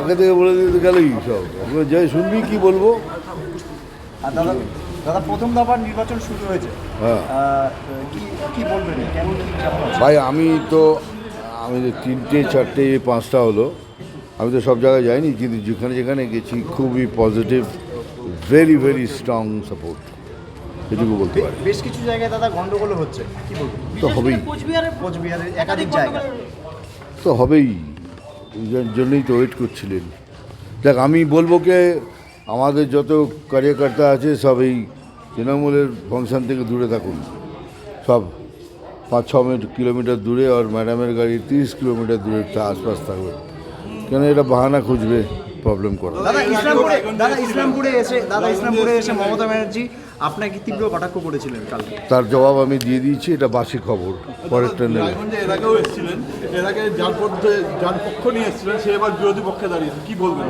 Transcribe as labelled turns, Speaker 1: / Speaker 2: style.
Speaker 1: আগে থেকে বলে দিতে গেলেই সব। আমরা যাই শুনবি কি বলব?
Speaker 2: আর দাদা দাদা প্রথম দফার নির্বাচন শুরু হয়েছে।
Speaker 1: হ্যাঁ।
Speaker 2: কি কি বলবেন?
Speaker 1: ভাই আমি তো আমি তো তিনটে চারটে পাঁচটা হলো। আমি তো সব জায়গায় যাইনি কিন্তু যেখানে যেখানে গেছি খুবই positive very very strong support এটুকু বলতে পারি।
Speaker 2: বেশ কিছু জায়গায় দাদা গন্ডগোল হচ্ছে। কি বলবেন
Speaker 1: তো হবেই।
Speaker 3: কোচবিহারের
Speaker 2: কোচবিহারের একাধিক জায়গা
Speaker 1: তো হবেই। জন্যই তো ওয়েট করছিলেন। দেখ, আমি বলব কে, আমাদের যত কার্যকর্তা আছে, সব এই তৃণমূলের ফাংশন থেকে দূরে থাকুন। সব পাঁচ, ছ কিলোমিটার দূরে, আর ম্যাডামের গাড়ি তিরিশ কিলোমিটার দূরে আশপাশ থাকবে। কেন, এটা বাহানা খুঁজবে। প্রবলেম করে
Speaker 2: দাদা ইসলামপুরে দাদা ইসলামপুরে এসে দাদা ইসলামপুরে এসে মমতা ব্যানার্জি আপনাকে তীব্র কটাক্ষ করেছিলেন কালকে?
Speaker 1: তার জবাব আমি দিয়ে দিয়েছি এটা বাসি খবর পরের ট্রেনে
Speaker 4: এর আগেও এসেছিলেন এর আগে যার পক্ষে যার পক্ষ নিয়ে এসেছিলেন সে এবার বিরোধী পক্ষে দাঁড়িয়েছে। কি বলবেন?